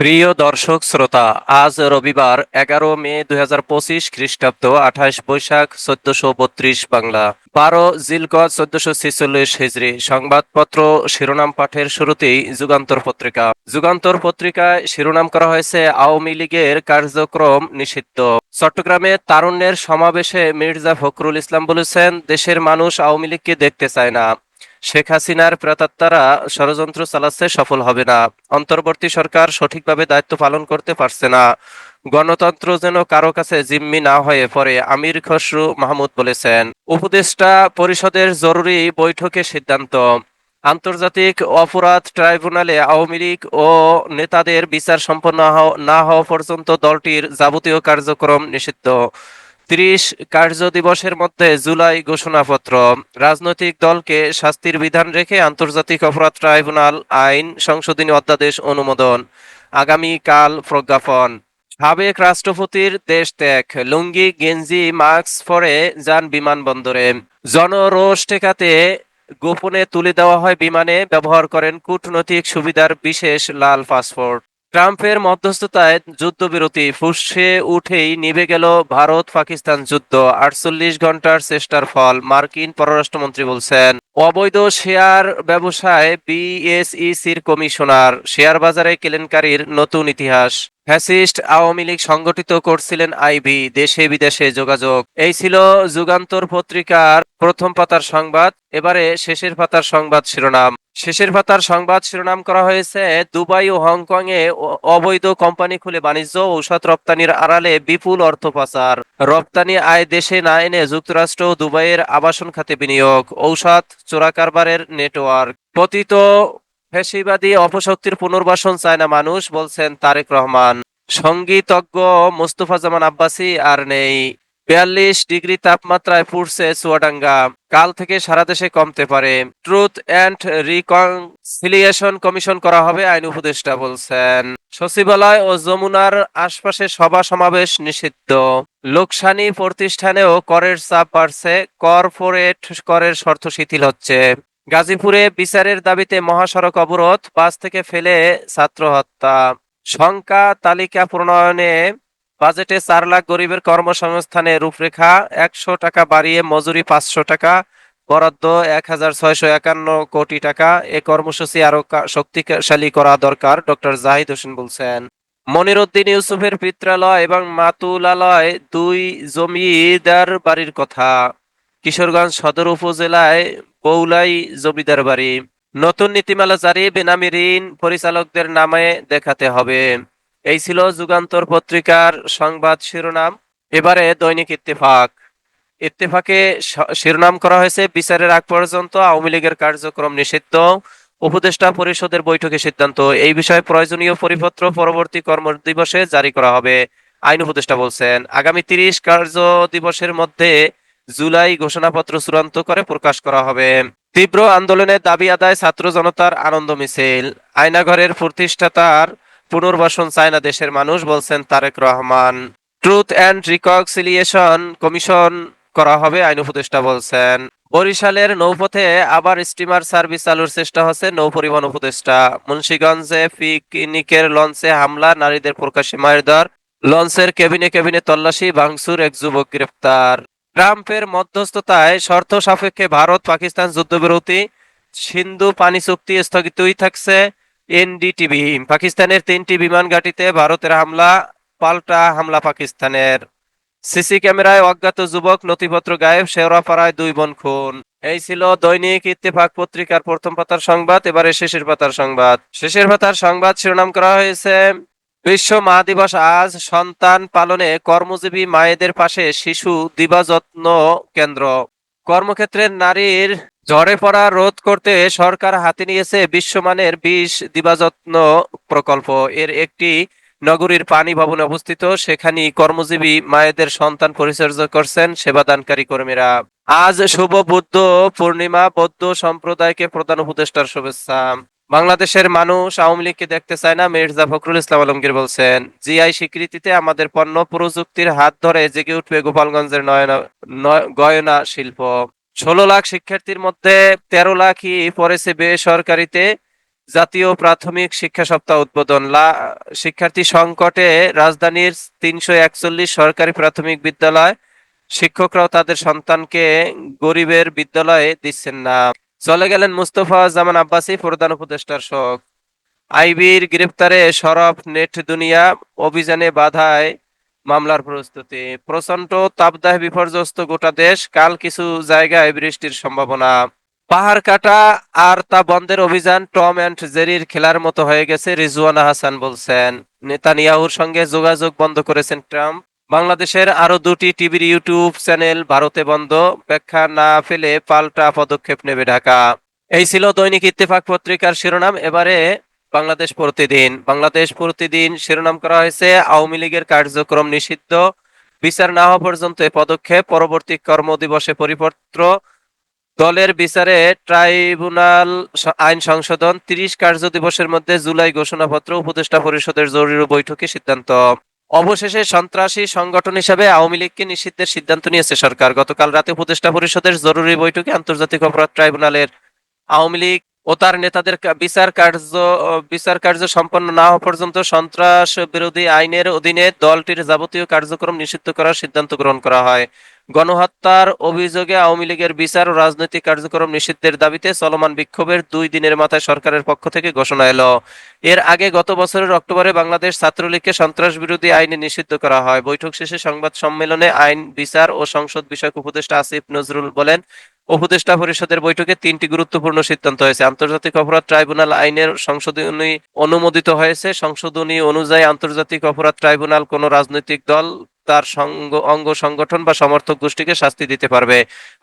প্রিয় দর্শক শ্রোতা, আজ রবিবার এগারো মে দুই হাজার পঁচিশ খ্রিস্টাব্দ আঠাশ বৈশাখ চোদ্দশো বত্রিশ বাংলা। বারো জিলগজ চোদ্দশো ছেচল্লিশ হিজড়ি সংবাদপত্র, শিরোনাম পাঠের শুরুতেই যুগান্তর পত্রিকা। যুগান্তর পত্রিকায় শিরোনাম করা হয়েছে, আওয়ামী লীগের কার্যক্রম নিষিদ্ধ। চট্টগ্রামে তারুণ্যের সমাবেশে মির্জা ফখরুল ইসলাম বলেছেন, দেশের মানুষ আওয়ামী লীগকে দেখতে চায় না। শেখ হাসিনার প্রেতাত্মারা ষড়যন্ত্র চালাচ্ছে, সফল হবে না। অন্তর্বর্তী সরকার সঠিকভাবে দায়িত্ব পালন করতে পারছে না। গণতন্ত্র যেন কারও কাছে জিম্মি না হয়ে পড়ে, আমির খসরু মাহমুদ বলেছেন। উপদেষ্টা পরিষদের জরুরি বৈঠকে সিদ্ধান্ত। আন্তর্জাতিক অপরাধ ট্রাইব্যুনালে আওয়ামী লীগ ও নেতাদের বিচার সম্পন্ন না হওয়া পর্যন্ত দলটির যাবতীয় কার্যক্রম নিষিদ্ধ। ত্রিশ কার্য দিবসের মধ্যে জুলাই ঘোষণাপত্র। রাজনৈতিক দলকে শাস্তির বিধান রেখে আন্তর্জাতিক অপরাধ ট্রাইব্যুনাল আইন সংশোধনী অধ্যাদেশ অনুমোদন। আগামীকাল প্রজ্ঞাপন। সাবেক রাষ্ট্রপতির দেশ ত্যাগ। লুঙ্গি, গেঞ্জি, মাস্ক পরে যান বিমানবন্দরে। জনরোষ ঠেকাতে গোপনে তুলে দেওয়া হয় বিমানে। ব্যবহার করেন কূটনৈতিক সুবিধার বিশেষ লাল পাসপোর্ট। ট্রাম্পের মধ্যস্থতায় যুদ্ধবিরতি ফুসে উঠেই নিভে গেল ভারত পাকিস্তান যুদ্ধ। আটচল্লিশ ঘণ্টার চেষ্টার ফল, মার্কিন পররাষ্ট্রমন্ত্রী বলছেন। অবৈধ শেয়ার ব্যবসায় বিএসইসির কমিশনার শেয়ার বাজারে কেলেঙ্কারির নতুন ইতিহাস। ফ্যাসিস্ট আওয়ামী লীগ সংগঠিত করছিলেন আইভি দেশে বিদেশে যোগাযোগ। এই ছিল যুগান্তর পত্রিকার প্রথম পাতার সংবাদ। এবারে শেষের পাতার সংবাদ শিরোনাম। শেষের পাতার সংবাদ শিরোনাম করা হয়েছে, দুবাই ও হংকং এ অবৈধ কোম্পানি খুলে বাণিজ্য ঔষধ রপ্তানির আড়ালে বিপুল অর্থ পাচার। রপ্তানি আয় দেশে না এনে যুক্তরাষ্ট্র দুবাইয়ের আবাসন খাতে বিনিয়োগ। ঔষধ চোরা কারবারের নেটওয়ার্ক। পতিত ফেসিবাদী অপশক্তির পুনর্বাসন চায় না মানুষ, বলছেন তারেক রহমান। সঙ্গীতজ্ঞ মোস্তফা জামান আব্বাসি আর নেই। বিয়াল্লিশ ডিগ্রি তাপমাত্রায় পুড়ছে চুয়াডাঙ্গা। কাল থেকে সারা দেশে কমতে পারে। ট্রুথ অ্যান্ড রিকনসিলিয়েশন কমিশন করা হবে, আইন উপদেষ্টা বলছেন। সচিবালয় ও যমুনার আশপাশে সভা সমাবেশ নিষিদ্ধ। লোকসানি প্রতিষ্ঠানেও করের চাপ বাড়ছে, কর্পোরেট করের শর্ত শিথিল হচ্ছে। গাজীপুরে বিচারের দাবিতে মহাসড়ক অবরোধ, বাস থেকে ফেলে ছাত্র হত্যা সংখ্যা তালিকা প্রণয়নে বাজেটে চার লাখ গরিবের কর্মসংস্থানে রূপরেখা, একশো টাকা বাড়িয়ে মজুরি পাঁচশো টাকা, বরাদ্দ এক হাজার ছয়শো একান্ন কোটি টাকা। এ কর্মসূচি আরও শক্তিশালী করা দরকার, ডক্টর জাহিদ হোসেন বলছেন। মনিরুদ্দিন ইউসুফের পিত্রালয় এবং মাতুলালয় দুই জমিদার বাড়ির কথা। কিশোরগঞ্জ সদর উপজেলায় বৌলাই জমিদার বাড়ি। নতুন নীতিমালা জারি, বেনামি ঋণ পরিচালকদের নামে দেখাতে হবে। এই ছিল যুগান্তর পত্রিকার সংবাদ শিরোনাম। এবারে দৈনিক ইত্তেফাক। ইত্তেফাকে শিরোনাম করা হয়েছে, বিচারের আগ পর্যন্ত আওয়ামী লীগের কার্যক্রম নিষিদ্ধ, উপদেষ্টা পরিষদের বৈঠকে সিদ্ধান্ত। এই বিষয়ে প্রয়োজনীয় পরিপত্র পরবর্তী কর্মদিবসে জারি করা হবে, আইন উপদেষ্টা বলছেন। আগামী তিরিশ কার্য দিবসের মধ্যে জুলাই ঘোষণাপত্র চূড়ান্ত করে প্রকাশ করা হবে। তীব্র আন্দোলনের দাবি আদায় ছাত্র জনতার আনন্দ মিছিল। আয়নাঘরের প্রতিষ্ঠাতার পুনর্বাসন চায় না দেশের মানুষ, বলছেন Tarique Rahman. Truth and reconciliation commission করা হবে, আইন উপদেষ্টা বলছেন। বরিশালের নৌপথে আবার স্টিমার সার্ভিস চালুর চেষ্টা হচ্ছে নৌ পরিবহন উপদেষ্টা। মুন্সিগঞ্জে পিকনিকের লঞ্চে হামলা, নারীদের প্রকাশ্যে মারধর লঞ্চের কেবিনে কেবিনে তল্লাশি, ভাঙচুর, এক যুবক গ্রেফতার ট্রাম্পের মধ্যস্থতায় শর্ত সাপেক্ষে ভারত পাকিস্তান যুদ্ধবিরতি, সিন্ধু পানি চুক্তি স্থগিতই থাকছে। এনডিটিভি, পাকিস্তানের তিনটি বিমান ঘাঁটিতে ভারতের হামলা, পাল্টা হামলা পাকিস্তানের। সিসি ক্যামেরায় অজ্ঞাত যুবক নথিপত্র গায়েব, শেওড়াপাড়ায় দুই বোন খুন। এই ছিল দৈনিক ইত্তেফাক পত্রিকার প্রথম পাতার সংবাদ, এবারে শেষের পাতার সংবাদ। শেষের পাতার সংবাদ শিরোনাম করা হয়েছে, বিশ্ব মা দিবস আজ, সন্তান পালনে কর্মজীবী মায়েদের পাশে শিশু দিবাযত্ন কেন্দ্র। কর্মক্ষেত্রের নারীর ঝরে পড়া রোধ করতে সরকার হাতে নিয়েছে বিশ্বমানের বিশ দিবাযত্ন প্রকল্প। এর একটি নগরীর পানি ভবনে অবস্থিত সেখানে কর্মজীবী মায়েদের সন্তান পরিচর্যা করছেন সেবাদানকারী কর্মীরা। আজ শুভ বুদ্ধ পূর্ণিমা, বৌদ্ধ সম্প্রদায়কে প্রধান উপদেষ্টার শুভেচ্ছা। বাংলাদেশের মানুষ আওয়ামী লীগকে দেখতে চায় না, মির্জা ফখরুল ইসলাম আলমগীর বলছেন, জিআই স্বীকৃতিতে আমাদের পণ্য প্রযুক্তির হাত ধরে জেগে উঠবে গোপালগঞ্জের গয়না শিল্প। ষোলো লাখ শিক্ষার্থীর মধ্যে তেরো লাখই পড়েছে বেসরকারিতে জাতীয় প্রাথমিক শিক্ষা সপ্তাহ উদ্বোধন। শিক্ষার্থী সংকটে রাজধানীর তিনশো একচল্লিশ সরকারি প্রাথমিক বিদ্যালয়, শিক্ষকরাও তাদের সন্তানকে গরিবের বিদ্যালয়ে দিচ্ছেন না। চলে গেলেন মুস্তফা জামান আব্বাসী, প্রধান উপদেষ্টার শোক। আইবির গ্রেপ্তারে সরব নেট দুনিয়া, অভিযানে বাধায় মামলার প্রস্তুতি। প্রচণ্ড তাপদাহ বিপর্যস্ত গোটা দেশ, কাল কিছু জায়গায় বৃষ্টির সম্ভাবনা। পাহাড় কাটা আর তা বন্ধের অভিযান টম অ্যান্ড জেরির খেলার মতো হয়ে গেছে, রিজওয়ানা হাসান বলছেন। নেতানিয়াহুর সঙ্গে যোগাযোগ বন্ধ করেছেন ট্রাম্প। বাংলাদেশের আরও দুটি টিভির ইউটিউব চ্যানেল ভারতে বন্ধ। ব্যাখ্যা না ফেলে পাল্টা পদক্ষেপ নেবে ঢাকা। এই ছিল দৈনিক ইত্তেফাক পত্রিকার শিরোনাম। এবারে বাংলাদেশ প্রতিদিন। বাংলাদেশ প্রতিদিন শিরোনাম করা হয়েছে, আওয়ামী লীগের কার্যক্রম নিষিদ্ধ। বিচার না হওয়া পর্যন্ত এ পদক্ষেপ, পরবর্তী কর্মদিবসে পরিপত্র। দলের বিচারে ট্রাইব্যুনাল আইন সংশোধন। তিরিশ কার্য দিবসের মধ্যে জুলাই ঘোষণাপত্র উপদেষ্টা পরিষদের জরুরি বৈঠকে সিদ্ধান্ত। অবশেষে সন্ত্রাসী সংগঠন হিসেবে আওয়ামী লীগকে নিষিদ্ধের সিদ্ধান্ত নিয়েছে সরকার। গতকাল রাতে উপদেষ্টা পরিষদের জরুরি বৈঠকে আন্তর্জাতিক অপরাধ ট্রাইব্যুনালের আওয়ামী লীগ ও তার নেতাদের বিচার কার্য বিচার কার্য সম্পন্ন না হওয়া পর্যন্ত সন্ত্রাস বিরোধী আইনের অধীনে দলটির যাবতীয় কার্যক্রম নিষিদ্ধ করার সিদ্ধান্ত গ্রহণ করা হয়। গণহত্যার অভিযোগে আওয়ামী লীগের বিচার ও রাজনৈতিক কার্যক্রম নিষিদ্ধের দাবিতে চলমান বিক্ষোভের দুই দিনের মাথায় সরকারের পক্ষ থেকে ঘোষণা এলো। এর আগে গত বছরের অক্টোবরে বাংলাদেশ ছাত্রলীগকে সন্ত্রাস বিরোধী আইনে নিষিদ্ধ করা হয়। বৈঠক শেষে সংবাদ সম্মেলনে আইন, বিচার ও সংসদ বিষয়ক উপদেষ্টা আসিফ নজরুল বলেন, উপদেষ্টা পরিষদের বৈঠকে তিনটি গুরুত্বপূর্ণ সিদ্ধান্ত হয়েছে। আন্তর্জাতিক অপরাধ ট্রাইব্যুনাল আইনের সংশোধনী অনুমোদিত হয়েছে। সংশোধনী অনুযায়ী আন্তর্জাতিক অপরাধ ট্রাইব্যুনাল কোনো রাজনৈতিক দল তার সঙ্গ, অঙ্গ সংগঠন বা সমর্থক গোষ্ঠীকে শাস্তি দিতে পারবে।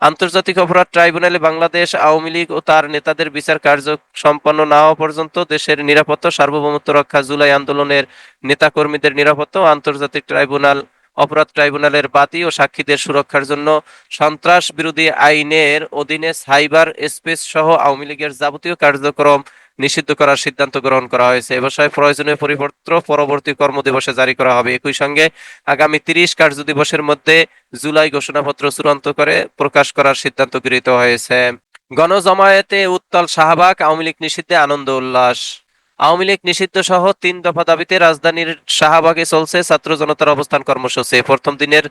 আন্তর্জাতিক অপরাধ ট্রাইব্যুনালে বাংলাদেশ আওয়ামী লীগ ও তার নেতাদের বিচার কার্য সম্পন্ন না হওয়া পর্যন্ত দেশের নিরাপত্তা, সার্বভৌমত্ব রক্ষা, জুলাই আন্দোলনের নেতাকর্মীদের নিরাপত্তা আন্তর্জাতিক ট্রাইব্যুনাল, অপরাধ ট্রাইব্যুনালের বাতি ও সাক্ষীদের সুরক্ষার জন্য সন্ত্রাস বিরোধী আইনের অধীনে সাইবার স্পেস সহ আওয়ামী লীগের যাবতীয় কার্যক্রম নিষিদ্ধ করার সিদ্ধান্ত গ্রহণ করা হয়েছে। এ বিষয়ে প্রয়োজনীয় পরিপত্র পরবর্তী কর্মদিবসে জারি করা হবে। একই সঙ্গে আগামী তিরিশ কার্য দিবসের মধ্যে জুলাই ঘোষণাপত্র চূড়ান্ত করে প্রকাশ করার সিদ্ধান্ত গৃহীত হয়েছে। গণজমায়েতে উত্তাল শাহবাগ, আওয়ামী লীগ নিষিদ্ধে আনন্দ উল্লাস। আওয়ামী লীগ নিষিদ্ধ সহ তিন দফা দাবিতে রাজধানীর শাহবাগে চলছে ছাত্র জনতার অবস্থান কর্মসূচি। প্রথম দিনের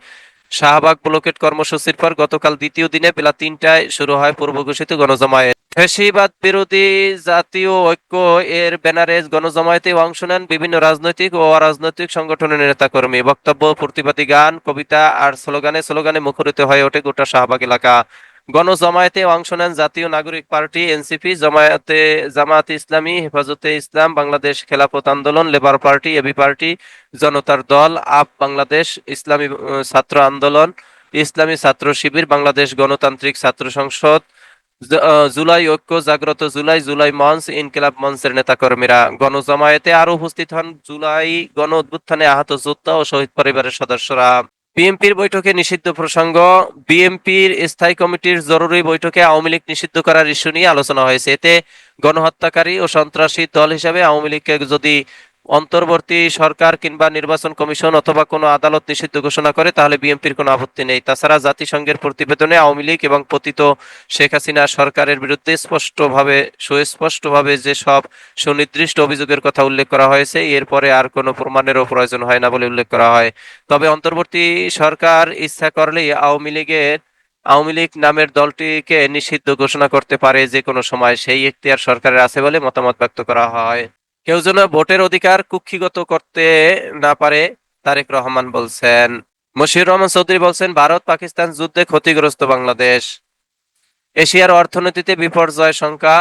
শাহবাগ ব্লকেট কর্মসূচির পর গতকাল দ্বিতীয় দিনে বেলা তিনটায় শুরু হয় পূর্ব ঘোষিত গণজমায়েত। ফেসিবাদ বিরোধী জাতীয় ঐক্য এর ব্যানারে গণজমায়েতে অংশ নেন বিভিন্ন রাজনৈতিক ও অরাজনৈতিক সংগঠনের নেতাকর্মী। বক্তব্য, প্রতিবাদী গান, কবিতা আর স্লোগানে স্লোগানে মুখরিত হয়ে ওঠে গোটা শাহবাগ এলাকা। গণজমায়েতে অংশ নেন জাতীয় নাগরিক পার্টি, এনসিপি, জমায়েতে, জামায়াতে ইসলামী, হেফাজতে ইসলাম, বাংলাদেশ খেলাফত আন্দোলন, লেবার পার্টি, এবি পার্টি, জনতার দল, আপ বাংলাদেশ, ইসলামী ছাত্র আন্দোলন, ইসলামী ছাত্র শিবির, বাংলাদেশ গণতান্ত্রিক ছাত্র সংসদ জুলাই ঐক্য, জাগ্রত জুলাই জুলাই মঞ্চ, ইনকিলাব মঞ্চের নেতাকর্মীরা গণজমায়েতে আরও উপস্থিত হন। জুলাই গণ অভ্যুত্থানে আহত যোদ্ধা ও শহীদ পরিবারের সদস্যরা। বিএনপির বৈঠকে নিষিদ্ধ প্রসঙ্গ, বিএনপির স্থায়ী কমিটির জরুরি বৈঠকে আওয়ামী লীগ নিষিদ্ধ করার ইস্যু নিয়ে আলোচনা হয়েছে। এতে গণহত্যাকারী ও সন্ত্রাসী দল হিসেবে আওয়ামী লীগকে যদি অন্তর্বর্তী সরকার কিংবা নির্বাচন কমিশন অথবা কোনো আদালত নিষিদ্ধ ঘোষণা করে, তাহলে বিএনপির কোনো আপত্তি নেই। তাছাড়া জাতিসংঘের প্রতিবেদনে আওয়ামী লীগ এবং পতিত শেখ হাসিনা সরকারের বিরুদ্ধে স্পষ্টভাবে, সুস্পষ্টভাবে যে সব সুনির্দিষ্ট অভিযোগের কথা উল্লেখ করা হয়েছে, এরপরে আর কোনো প্রমাণেরও প্রয়োজন হয় না বলে উল্লেখ করা হয়। তবে অন্তর্বর্তী সরকার ইচ্ছা করলেই আওয়ামী লীগের, আওয়ামী লীগ নামের দলটিকে নিষিদ্ধ ঘোষণা করতে পারে যে কোনো সময়। সেই এখতিয়ার সরকারের আছে বলে মতামত ব্যক্ত করা হয়। কেউ যেন ভোটের অধিকার কুক্ষিগত করতে না পারে, তারেক রহমান বলছেন। মশির রহমান চৌধুরী বলছেন, ভারত পাকিস্তান যুদ্ধে ক্ষতিগ্রস্ত বাংলাদেশ। এশিয়ার অর্থনীতিতে বিপর্যয় সংখ্যা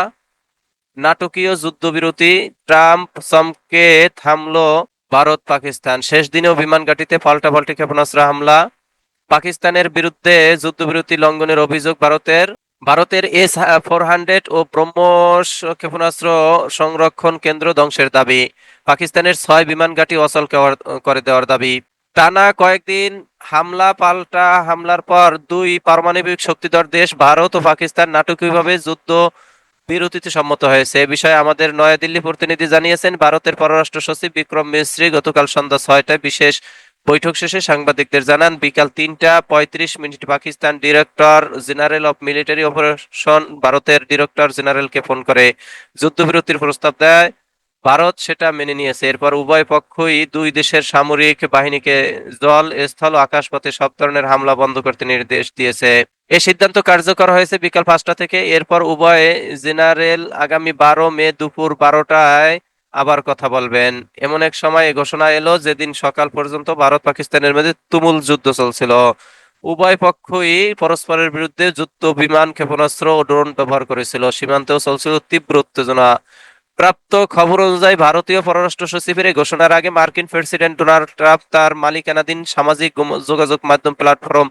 নাটকীয় যুদ্ধবিরতি, ট্রাম্প চমকে থামলো ভারত পাকিস্তান। শেষ দিনেও বিমান ঘাঁটিতে পাল্টাপাল্টি ক্ষেপণাস্ত্র হামলা। পাকিস্তানের বিরুদ্ধে যুদ্ধবিরতি লঙ্ঘনের অভিযোগ ভারতের। ভারতের এস ফোর হান্ড্রেড ও ব্রহ্মস ক্ষেপণাস্ত্র সংরক্ষণ কেন্দ্র ধ্বংসের দাবি। পাকিস্তানের ছয় বিমান ঘাঁটি অচল করে দেওয়ার দাবি। টানা কয়েকদিন হামলা পাল্টা হামলার পর দুই পারমাণবিক শক্তিধর দেশ ভারত ও পাকিস্তান নাটকীয়ভাবে যুদ্ধ বিরতিতে সম্মত হয়েছে। এ বিষয়ে আমাদের নয়াদিল্লি প্রতিনিধি জানিয়েছেন, ভারতের পররাষ্ট্র সচিব বিক্রম মিশ্রি গতকাল সন্ধ্যা ছয়টায় বিশেষ বৈঠক শেষে সাংবাদিকদের জানান, বিকাল তিনটা পঁয়ত্রিশ minute Pakistan director general of military operation ভারতের ডিরেক্টর জেনারেলকে ফোন করে যুদ্ধবিরতির প্রস্তাব দেয়। ভারত সেটা মেনে নিয়েছে। এরপর উভয় পক্ষই দুই দেশের সামরিক বাহিনীকে জল, স্থল ও আকাশপথে সব ধরনের হামলা বন্ধ করতে নির্দেশ দিয়েছে। এই সিদ্ধান্ত কার্যকর হয়েছে বিকাল পাঁচটা থেকে। এরপর উভয় জেনারেল আগামী বারো মে দুপুর বারোটায় আবার কথা বলবেন। এমন এক সময় ঘোষণা এলো যেদিন সকাল পর্যন্ত ভারত পাকিস্তানের মধ্যে তুমুল যুদ্ধ চলছিল। উভয় পক্ষই পরস্পরের বিরুদ্ধে যুদ্ধ, বিমান, ক্ষেপণাস্ত্র ও ড্রোন ব্যবহার করেছিল। সীমান্তেও চলছিল তীব্র উত্তেজনা। প্রাপ্ত খবর অনুযায়ী ভারতীয় পররাষ্ট্র সচিবের ঘোষণার আগে মার্কিন প্রেসিডেন্ট ডোনাল্ড ট্রাম্প তার মালিকানাধীন সামাজিক যোগাযোগ মাধ্যম প্ল্যাটফর্ম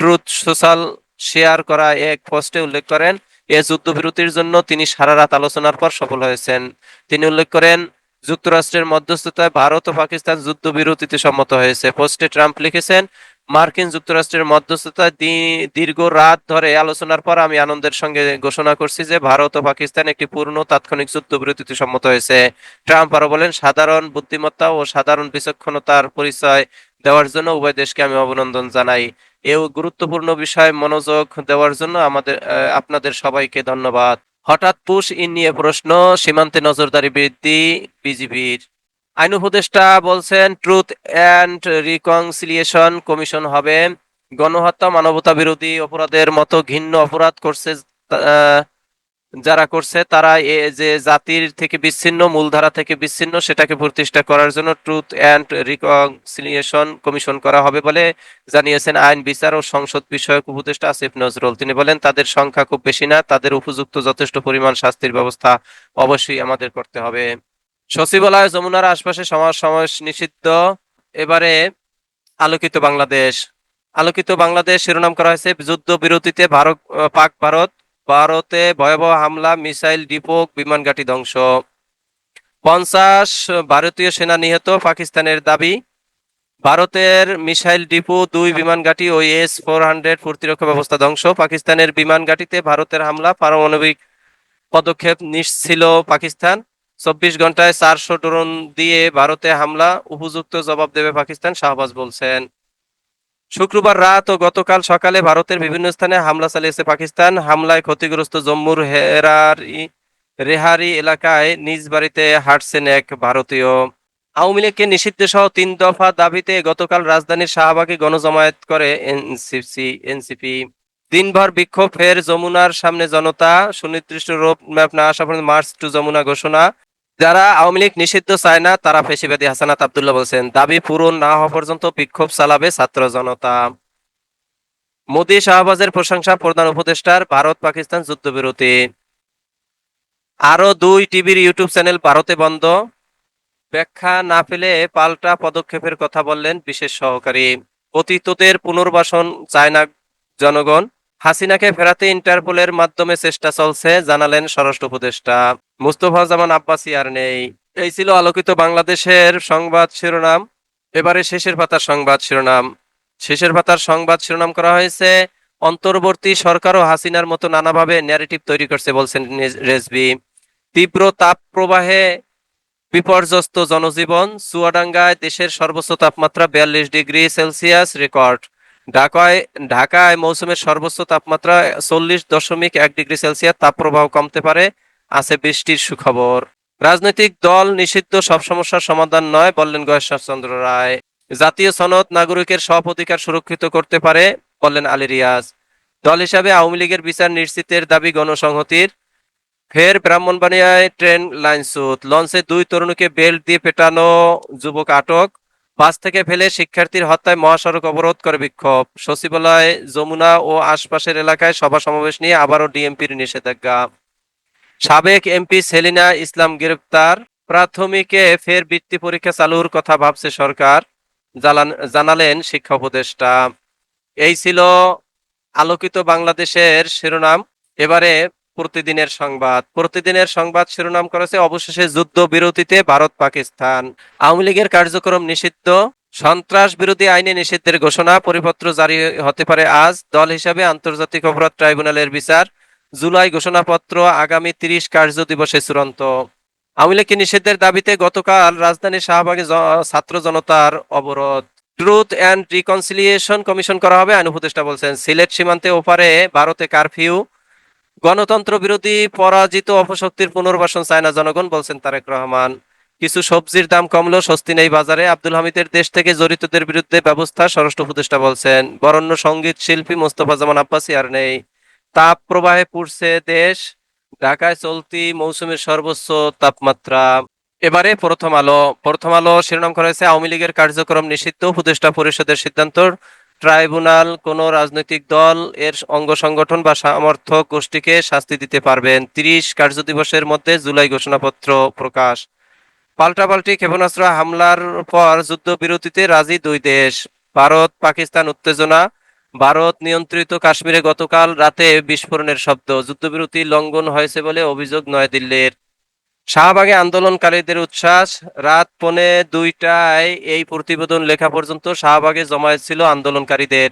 ট্রুথ সোশ্যাল শেয়ার করা এক পোস্টে উল্লেখ করেন। এ যুদ্ধবিরতির জন্য তিনি সারা রাত আলোচনার পর সফল হয়েছেন। তিনি উল্লেখ করেন, যুক্তরাষ্ট্রের মধ্যস্থতায় ভারত ও পাকিস্তান যুদ্ধবিরতিতে সম্মত হয়েছে। পোস্টে ট্রাম্প লিখেছেন, মার্কিন যুক্তরাষ্ট্রের মধ্যস্থতায় দীর্ঘ রাত ধরে আলোচনার পর আমি আনন্দের সঙ্গে ঘোষণা করছি যে ভারত ও পাকিস্তান একটি পূর্ণ তাৎক্ষণিক যুদ্ধবিরতিতে সম্মত হয়েছে। ট্রাম্প আরও বলেন, সাধারণ বুদ্ধিমত্তা ও সাধারণ বিচক্ষণতার পরিচয় দেওয়ার জন্য উভয় দেশকে আমি অভিনন্দন জানাই। এও গুরুত্বপূর্ণ বিষয় মনোযোগ দেওয়ার জন্য আমাদের আপনাদের সবাইকে ধন্যবাদ। হঠাৎ পুশ ইন নিয়ে প্রশ্ন, সীমান্তে নজরদারি বৃদ্ধি, বিজিবির। আইন উপদেষ্টা বলছেন, ট্রুথ অ্যান্ড রিকনসিলিয়েশন কমিশন হবে। গণহত্যা মানবতা বিরোধী অপরাধের মতো ঘিন্ন অপরাধ করছে যারা করছে, তারা যে জাতির থেকে বিচ্ছিন্ন, মূলধারা থেকে বিচ্ছিন্ন, সেটাকে প্রতিষ্ঠা করার জন্য ট্রুথ অ্যান্ড রিকনসিলিয়েশন কমিশন করা হবে বলে জানিয়েছেন আইন, বিচার ও সংসদ বিষয়ক উপদেষ্টা আসিফ নজরুল। তিনি বলেন, তাদের সংখ্যা খুব বেশি না, তাদের উপযুক্ত যথেষ্ট পরিমাণ শাস্তির ব্যবস্থা অবশ্যই আমাদের করতে হবে। সচিবালয় যমুনার আশপাশে সমাজ সমাবেশ নিষিদ্ধ। এবারে আলোকিত বাংলাদেশ। আলোকিত বাংলাদেশ শিরোনাম করা হয়েছে যুদ্ধ বিরতিতে ভারত, পাক ভারত ভারতে ভয়াবহ হামলা, মিসাইল ডিপো বিমান ঘাঁটি ধ্বংস। পঞ্চাশ ভারতীয় সেনা নিহত, পাকিস্তানের দাবি। ভারতের মিসাইল, ডিপো, দুই বিমান ঘাঁটি ও এস ফোর হান্ড্রেড প্রতিরক্ষা ব্যবস্থা ধ্বংস। পাকিস্তানের বিমান ঘাঁটিতে ভারতের হামলা, পারমাণবিক পদক্ষেপ নিচ্ছিল পাকিস্তান। চব্বিশ ঘন্টায় চারশো ড্রোন দিয়ে ভারতে হামলা, উপযুক্ত জবাব দেবে পাকিস্তান, শাহবাজ বলছেন। শুক্রবার রাত ও গতকাল সকালে ভারতের বিভিন্ন স্থানে হামলা চালিয়েছে পাকিস্তান। হামলায় ক্ষতিগ্রস্ত জম্মুর হেরারি, রেহারি এলাকায় নিজ বাড়িতে হাঁটছেন এক ভারতীয়। আওয়ামী লীগকে নিষিদ্ধ সহ তিন দফা দাবিতে গতকাল রাজধানীর শাহবাগে গণজমায়েত করে এনসিপি এনসিপি। দিনভর বিক্ষোভ, ফের যমুনার সামনে জনতা, সুনির্দিষ্ট রোড ম্যাপ না আসা পর্যন্ত মার্চ টু যমুনা ঘোষণা। যারা আওয়ামী লীগ নিষিদ্ধ চায় না, তারা ফেসিবাদী হাসানাত আব্দুল্লাহ বলছেন, দাবি পূরণ না হওয়া পর্যন্ত বিক্ষোভ চালাবে ছাত্র জনতা। মোদী শাহবাজের প্রশংসা প্রধান উপদেষ্টার, ভারত পাকিস্তান যুদ্ধবিরতি। আরও দুই টিভির ইউটিউব চ্যানেল ভারতে বন্ধ। ব্যাখ্যা না পেলে পাল্টা পদক্ষেপের কথা বললেন বিশেষ সহকারী। অতীতদের পুনর্বাসন চায় না জনগণ। হাসিনাকে ফেরাতে ইন্টারপোলের মাধ্যমে চেষ্টা চলছে, জানালেন স্বরাষ্ট্র উপদেষ্টা। মুস্তফা জামান আব্বাসী আর নেই। এই ছিল আলোকিত বাংলাদেশের সংবাদ শিরোনাম। এবারে শেষের পাতার সংবাদ শিরোনাম। শেষের পাতার সংবাদ শিরোনাম করা হয়েছে, অন্তর্বর্তী সরকার ও হাসিনার মতো নানাভাবে ন্যারেটিভ তৈরি করছে বলছেন রেজবি তীব্র তাপ প্রবাহে বিপর্যস্ত জনজীবন, চুয়াডাঙ্গায় দেশের সর্বোচ্চ তাপমাত্রা বিয়াল্লিশ ডিগ্রি সেলসিয়াস রেকর্ড। ঢাকায় ঢাকায় মৌসুমের সর্বোচ্চ তাপমাত্রা চল্লিশ দশমিক এক ডিগ্রি সেলসিয়াস। তাপপ্রবাহ কমতে পারে, আছে বৃষ্টির সুখবর। রাজনৈতিক দল নিষিদ্ধ, সব সমস্যার সমাধান নয়, বললেন গয়েশ্বর চন্দ্র রায়। জাতীয় সনদ নাগরিকের সব অধিকার সুরক্ষিত করতে পারে, বললেন আলী রিয়াজ। দল হিসাবে আওয়ামী লীগের বিচার নিশ্চিতের দাবি গণসংহতির। ফের ব্রাহ্মণবাড়িয়ায় ট্রেন লাইনচ্যুত। লঞ্চে দুই তরুণীকে বেল্ট দিয়ে পেটানো যুবক আটক। বাস থেকে ফেলে শিক্ষার্থীর হত্যায় মহাসড়ক অবরোধ করে বিক্ষোভ। সচিবালয়, যমুনা ও আশপাশের এলাকায় সভা সমাবেশ নিয়ে আবারও ডিএমপির নিষেধাজ্ঞা। সাবেক এমপি সেলিনা ইসলাম গ্রেপ্তার। প্রাথমিকে ফের বৃত্তি পরীক্ষা চালুর কথা ভাবছে সরকার জানালেন শিক্ষা উপদেষ্টা। এই ছিল আলোকিত বাংলাদেশের শিরোনাম। এবারে প্রতিদিনের সংবাদ। প্রতিদিনের সংবাদ শিরোনাম করেছে অবশেষে যুদ্ধ বিরতিতে ভারত পাকিস্তান। আওয়ামী লীগের কার্যক্রম নিষিদ্ধ। সন্ত্রাস বিরোধী আইনে নিষিদ্ধের ঘোষণা। পরিপত্র জারি হতে পারে আজ। দল হিসাবে আন্তর্জাতিক অপরাধ ট্রাইব্যুনালের বিচার। জুলাই ঘোষণাপত্র আগামী তিরিশ কার্য দিবসে চূড়ান্ত। আওয়ামী লীগকে নিষিদ্ধের দাবিতে গতকাল রাজধানীর শাহবাগে ছাত্র জনতার অবরোধ। ট্রুথ অ্যান্ড রিকনসিলিয়েশন কমিশন করা হবে, আইন উপদেষ্টা বলছেন। সিলেট সীমান্তে ওপারে ভারতে কারফিউ। গণতন্ত্র বিরোধী পরাজিত অপশক্তির পুনর্বাসন চায় না জনগণ, বলছেন তারেক রহমান। কিছু সবজির দাম কমলেও স্বস্তি নেই বাজারে। আব্দুল হামিদের দেশ থেকে জড়িতদের বিরুদ্ধে ব্যবস্থা, স্বরাষ্ট্র উপদেষ্টা বলছেন। বরণ্য সংগীত শিল্পী মোস্তফা জামান আব্বাসী আর নেই। তাপ প্রবাহে পুড়ছে দেশ। ঢাকায় চলতি মৌসুমের সর্বোচ্চ তাপমাত্রা। এবারে প্রথম আলো। প্রথম আলো শিরোনাম করা হয়েছে আওয়ামী লীগের কার্যক্রম নিষিদ্ধ। উপদেষ্টা পরিষদের সিদ্ধান্ত ট্রাইব্যুনাল কোন রাজনৈতিক দল এর অঙ্গ সংগঠন বা সমর্থক গোষ্ঠীকে শাস্তি দিতে পারবেন। তিরিশ কার্যদিবসের মধ্যে জুলাই ঘোষণাপত্র প্রকাশ। পাল্টাপাল্টি ক্ষেপণাস্ত্র হামলার পর যুদ্ধবিরতিতে রাজি দুই দেশ। ভারত, পাকিস্তান উত্তেজনা। ভারত নিয়ন্ত্রিত কাশ্মীরে গতকাল রাতে বিস্ফোরণের শব্দ। যুদ্ধবিরতি লঙ্ঘন হয়েছে বলে অভিযোগ নয়াদিল্লির। শাহবাগে আন্দোলনকারীদের উচ্ছ্বাস। রাত পৌনে দুইটায় এই প্রতিবেদন লেখা পর্যন্ত শাহবাগে জমায়েত ছিল আন্দোলনকারীদের।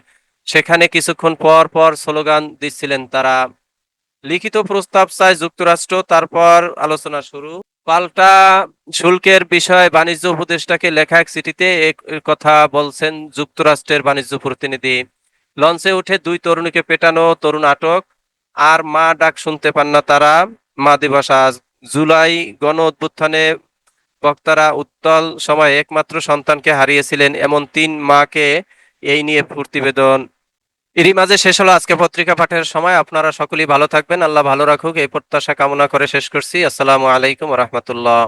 সেখানে কিছুক্ষণ পর পর স্লোগান দিচ্ছিলেন তারা। লিখিত প্রস্তাব চায় যুক্তরাষ্ট্র, তারপর আলোচনা শুরু। পাল্টা শুল্কের বিষয়ে বাণিজ্য উপদেষ্টাকে লেখা এক চিঠিতে কথা বলছেন যুক্তরাষ্ট্রের বাণিজ্য প্রতিনিধি। লঞ্চে উঠে দুই তরুণীকে পেটানো তরুণ আটক। আর মা ডাক শুনতে পান না তারা। মা দিবস আজ। জুলাই গণ অভ্যুত্থানে বক্তারা উত্তল সময়ে একমাত্র সন্তানকে হারিয়েছিলেন এমন তিন মাকে এই নিয়ে প্রতিবেদন। এরই মাঝে শেষ হলো আজকে পত্রিকা পাঠের সময়। আপনারা সকলেই ভালো থাকবেন। আল্লাহ ভালো রাখুক। এই প্রত্যাশা কামনা করে শেষ করছি। আসসালামু আলাইকুম রহমতুল্লাহ।